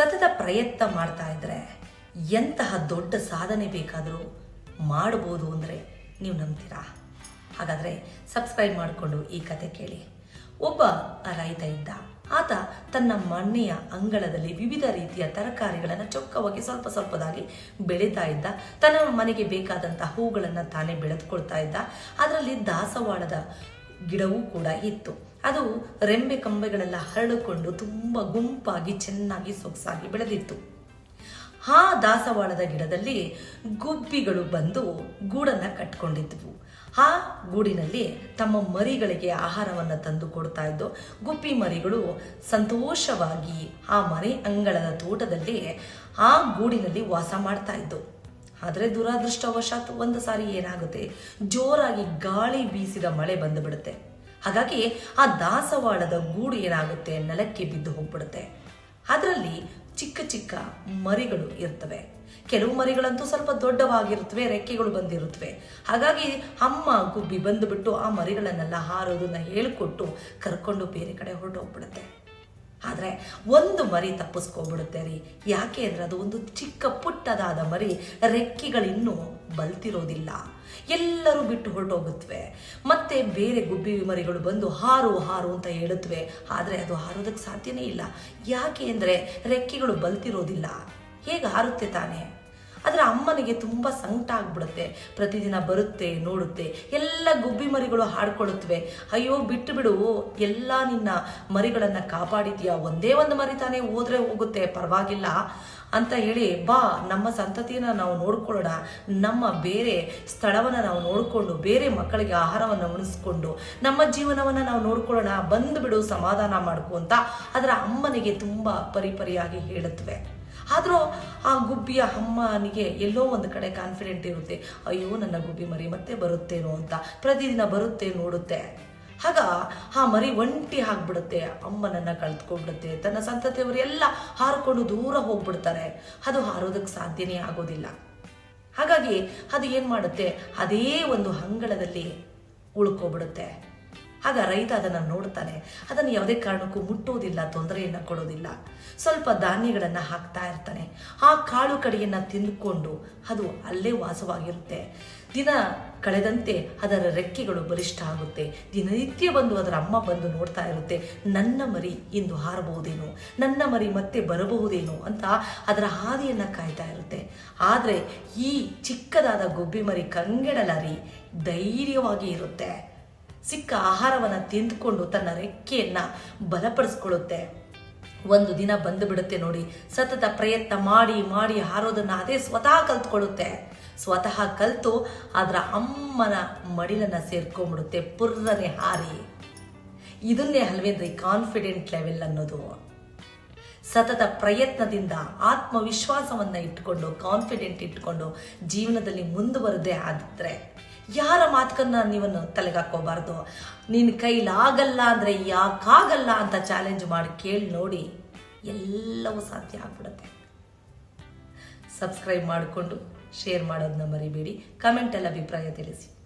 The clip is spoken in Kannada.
ಸತತ ಪ್ರಯತ್ನ ಮಾಡ್ತಾ ಇದ್ರೆ ಎಂತಹ ದೊಡ್ಡ ಸಾಧನೆ ಬೇಕಾದರೂ ಮಾಡ್ಬೋದು ಅಂದರೆ ನೀವು ನಂಬ್ತೀರಾ? ಹಾಗಾದರೆ ಸಬ್ಸ್ಕ್ರೈಬ್ ಮಾಡಿಕೊಂಡು ಈ ಕತೆ ಕೇಳಿ. ಒಬ್ಬ ರೈತ ಇದ್ದ. ಆತ ತನ್ನ ಮನೆಯ ಅಂಗಳದಲ್ಲಿ ವಿವಿಧ ರೀತಿಯ ತರಕಾರಿಗಳನ್ನು ಚೊಕ್ಕವಾಗಿ ಸ್ವಲ್ಪ ಸ್ವಲ್ಪದಾಗಿ ಬೆಳೀತಾ ಇದ್ದ. ತನ್ನ ಮನೆಗೆ ಬೇಕಾದಂಥ ಹೂಗಳನ್ನು ತಾನೇ ಬೆಳೆದುಕೊಳ್ತಾ ಇದ್ದ. ಅದರಲ್ಲಿ ದಾಸವಾಳದ ಗಿಡವೂ ಕೂಡ ಇತ್ತು. ಅದು ರೆಂಬೆ ಕಂಬೆಗಳೆಲ್ಲ ಹರಡಿಕೊಂಡು ತುಂಬ ಗುಂಪಾಗಿ ಚೆನ್ನಾಗಿ ಸೊಗಸಾಗಿ ಬೆಳೆದಿತ್ತು. ಆ ದಾಸವಾಳದ ಗಿಡದಲ್ಲಿ ಗುಬ್ಬಿಗಳು ಬಂದು ಗೂಡನ್ನ ಕಟ್ಕೊಂಡಿದ್ವು. ಆ ಗೂಡಿನಲ್ಲಿ ತಮ್ಮ ಮರಿಗಳಿಗೆ ಆಹಾರವನ್ನು ತಂದು ಕೊಡ್ತಾ ಇದ್ದು, ಗುಬ್ಬಿ ಮರಿಗಳು ಸಂತೋಷವಾಗಿ ಆ ಮನೆ ಅಂಗಳದ ತೋಟದಲ್ಲಿ ಆ ಗೂಡಿನಲ್ಲಿ ವಾಸ ಮಾಡ್ತಾ ಇದ್ದು. ಆದರೆ ದುರಾದೃಷ್ಟವಶಾತ್ ಒಂದು ಸಾರಿ ಏನಾಗುತ್ತೆ? ಜೋರಾಗಿ ಗಾಳಿ ಬೀಸಿದ ಮಳೆ ಬಂದು ಬಿಡುತ್ತೆ ಹಾಗಾಗಿ ಆ ದಾಸವಾಳದ ಗೂಡು ಏನಾಗುತ್ತೆ? ನೆಲಕ್ಕೆ ಬಿದ್ದು ಹೋಗ್ಬಿಡುತ್ತೆ. ಅದರಲ್ಲಿ ಚಿಕ್ಕ ಚಿಕ್ಕ ಮರಿಗಳು ಇರ್ತವೆ. ಕೆಲವು ಮರಿಗಳಂತೂ ಸ್ವಲ್ಪ ದೊಡ್ಡವಾಗಿರುತ್ತವೆ, ರೆಕ್ಕೆಗಳು ಬಂದಿರುತ್ತವೆ. ಹಾಗಾಗಿ ಅಮ್ಮ ಗುಬ್ಬಿ ಬಂದುಬಿಟ್ಟು ಆ ಮರಿಗಳನ್ನೆಲ್ಲ ಹಾರೋದನ್ನ ಹೇಳಿಕೊಟ್ಟು ಕರ್ಕೊಂಡು ಬೇರೆ ಕಡೆ ಹೊರಟೋಗ್ಬಿಡುತ್ತೆ. ಆದರೆ ಒಂದು ಮರಿ ತಪ್ಪಿಸ್ಕೊಂಡ್ಬಿಡುತ್ತೆ ರೀ. ಯಾಕೆ ಅಂದರೆ ಅದು ಒಂದು ಚಿಕ್ಕ ಪುಟ್ಟದಾದ ಮರಿ ರೆಕ್ಕೆಗಳಿನ್ನೂ ಬಲ್ತಿರೋದಿಲ್ಲ. ಎಲ್ಲರೂ ಬಿಟ್ಟು ಹೊರಟೋಗುತ್ತವೆ ಮತ್ತೆ ಬೇರೆ ಗುಬ್ಬಿ ಮರಿಗಳು ಬಂದು ಹಾರು ಹಾರು ಅಂತ ಹೇಳುತ್ತವೆ ಆದರೆ ಅದು ಹಾರೋದಕ್ಕೆ ಸಾಧ್ಯನೇ ಇಲ್ಲ. ಯಾಕೆ ಅಂದರೆ ರೆಕ್ಕೆಗಳು ಬಲ್ತಿರೋದಿಲ್ಲ. ಹೇಗೆ ಹಾರುತ್ತೆ ತಾನೇ? ಅದರ ಅಮ್ಮನಿಗೆ ತುಂಬ ಸಂಕಟ ಆಗ್ಬಿಡುತ್ತೆ. ಪ್ರತಿದಿನ ಬರುತ್ತೆ, ನೋಡುತ್ತೆ. ಎಲ್ಲ ಗುಬ್ಬಿ ಮರಿಗಳು ಹಾಡ್ಕೊಳ್ಳುತ್ತವೆ. ಅಯ್ಯೋ, ಬಿಟ್ಟು ಬಿಡು. ಎಲ್ಲ ನಿನ್ನ ಮರಿಗಳನ್ನು ಕಾಪಾಡಿದ್ಯಾ? ಒಂದೇ ಒಂದು ಮರಿ ತಾನೇ ಹೋದ್ರೆ ಹೋಗುತ್ತೆ. ಪರವಾಗಿಲ್ಲ ಅಂತ ಹೇಳಿ, ಬಾ, ನಮ್ಮ ಸಂತತಿಯನ್ನು ನಾವು ನೋಡ್ಕೊಳ್ಳೋಣ. ನಮ್ಮ ಬೇರೆ ಸ್ಥಳವನ್ನು ನಾವು ನೋಡಿಕೊಂಡು, ಬೇರೆ ಮಕ್ಕಳಿಗೆ ಆಹಾರವನ್ನು ಉಣಿಸ್ಕೊಂಡು, ನಮ್ಮ ಜೀವನವನ್ನು ನಾವು ನೋಡ್ಕೊಳ್ಳೋಣ. ಬಂದುಬಿಡು, ಸಮಾಧಾನ ಮಾಡ್ಕೊ ಅಂತ ಅದರ ಅಮ್ಮನಿಗೆ ತುಂಬ ಪರಿಪರಿಯಾಗಿ ಹೇಳುತ್ತವೆ. ಆದರೂ ಆ ಗುಬ್ಬಿಯ ಅಮ್ಮನಿಗೆ ಎಲ್ಲೋ ಒಂದು ಕಡೆ ಕಾನ್ಫಿಡೆಂಟ್ ಇರುತ್ತೆ. ಅಯ್ಯೋ, ನನ್ನ ಗುಬ್ಬಿ ಮರಿ ಮತ್ತೆ ಬರುತ್ತೇನೋ ಅಂತ. ಪ್ರತಿದಿನ ಬರುತ್ತೆ, ನೋಡುತ್ತೆ. ಆಗ ಆ ಮರಿ ಒಂಟಿ ಆಗ್ಬಿಡುತ್ತೆ. ಅಮ್ಮನನ್ನು ಕಳೆದುಕೊಂಡ್ಬಿಡುತ್ತೆ. ತನ್ನ ಸಂತತಿಯವರೆಲ್ಲ ಹಾರ್ಕೊಂಡು ದೂರ ಹೋಗ್ಬಿಡ್ತಾರೆ. ಅದು ಹಾರೋದಕ್ಕೆ ಸಾಧ್ಯನೇ ಆಗೋದಿಲ್ಲ. ಹಾಗಾಗಿ ಅದು ಏನು ಮಾಡುತ್ತೆ? ಅದೇ ಒಂದು ಅಂಗಳದಲ್ಲಿ ಉಳ್ಕೊಬಿಡುತ್ತೆ. ಆಗ ರೈತ ಅದನ್ನು ನೋಡ್ತಾನೆ. ಅದನ್ನು ಯಾವುದೇ ಕಾರಣಕ್ಕೂ ಮುಟ್ಟುವುದಿಲ್ಲ ತೊಂದರೆಯನ್ನು ಕೊಡೋದಿಲ್ಲ. ಸ್ವಲ್ಪ ಧಾನ್ಯಗಳನ್ನು ಹಾಕ್ತಾ ಇರ್ತಾನೆ. ಆ ಕಾಳು ಕಡಿಯನ್ನು ತಿಂದುಕೊಂಡು ಅದು ಅಲ್ಲೇ ವಾಸವಾಗಿರುತ್ತೆ. ದಿನ ಕಳೆದಂತೆ ಅದರ ರೆಕ್ಕೆಗಳು ಬಲಿಷ್ಠ ಆಗುತ್ತೆ. ದಿನನಿತ್ಯ ಬಂದು ಅದರ ಅಮ್ಮ ಬಂದು ನೋಡ್ತಾ ಇರುತ್ತೆ, ನನ್ನ ಮರಿ ಇಂದು ಹಾರಬಹುದೇನೋ? ನನ್ನ ಮರಿ ಮತ್ತೆ ಬರಬಹುದೇನೋ? ಅಂತ ಅದರ ಹಾದಿಯನ್ನು ಕಾಯ್ತಾ ಇರುತ್ತೆ. ಆದರೆ ಈ ಚಿಕ್ಕದಾದ ಗೊಬ್ಬಿ ಮರಿ ಕಂಗೆಡಲಾರಿ ಧೈರ್ಯವಾಗಿ ಇರುತ್ತೆ. ಸಿಕ್ಕ ಆಹಾರವನ್ನು ತಿಂದುಕೊಂಡು ತನ್ನ ರೆಕ್ಕೆಯನ್ನು ಬಲಪಡಿಸ್ಕೊಳ್ಳುತ್ತೆ. ಒಂದು ದಿನ ಬಂದು ಬಿಡುತ್ತೆ ನೋಡಿ. ಸತತ ಪ್ರಯತ್ನ ಮಾಡಿ ಮಾಡಿ ಹಾರೋದನ್ನು ಅದೇ ಸ್ವತಃ ಕಲ್ತ್ಕೊಳ್ಳುತ್ತೆ. ಸ್ವತಃ ಕಲ್ತು ಅದರ ಅಮ್ಮನ ಮಡಿಲನ್ನ ಸೇರ್ಕೊಂಡ್ಬಿಡುತ್ತೆ ಪುರ್ರನೆ ಹಾರಿ. ಇದನ್ನೇ ಅಲ್ವೇನ್ರಿ ಕಾನ್ಫಿಡೆಂಟ್ ಲೆವೆಲ್ ಅನ್ನೋದು? ಸತತ ಪ್ರಯತ್ನದಿಂದ ಆತ್ಮವಿಶ್ವಾಸವನ್ನು ಇಟ್ಕೊಂಡು ಕಾನ್ಫಿಡೆಂಟ್ ಇಟ್ಕೊಂಡು ಜೀವನದಲ್ಲಿ ಮುಂದುವರದೆ ಆದರೆ ಯಾರ ಮಾತುಕನ್ನ ನೀವನ್ನು ತಲೆಗಾಕೋಬಾರ್ದು ನಿನ್ನ ಕೈಲಾಗಲ್ಲ ಅಂದರೆ ಯಾಕಾಗಲ್ಲ ಅಂತ ಚಾಲೆಂಜ್ ಮಾಡಿ ಕೇಳಿ ನೋಡಿ ಎಲ್ಲವೂ ಸಾಧ್ಯ ಆಗ್ಬಿಡುತ್ತೆ. ಸಬ್ಸ್ಕ್ರೈಬ್ ಮಾಡಿಕೊಂಡು ಶೇರ್ ಮಾಡೋದನ್ನ ಮರಿಬೇಡಿ. ಕಮೆಂಟಲ್ಲಿ ಅಭಿಪ್ರಾಯ ತಿಳಿಸಿ.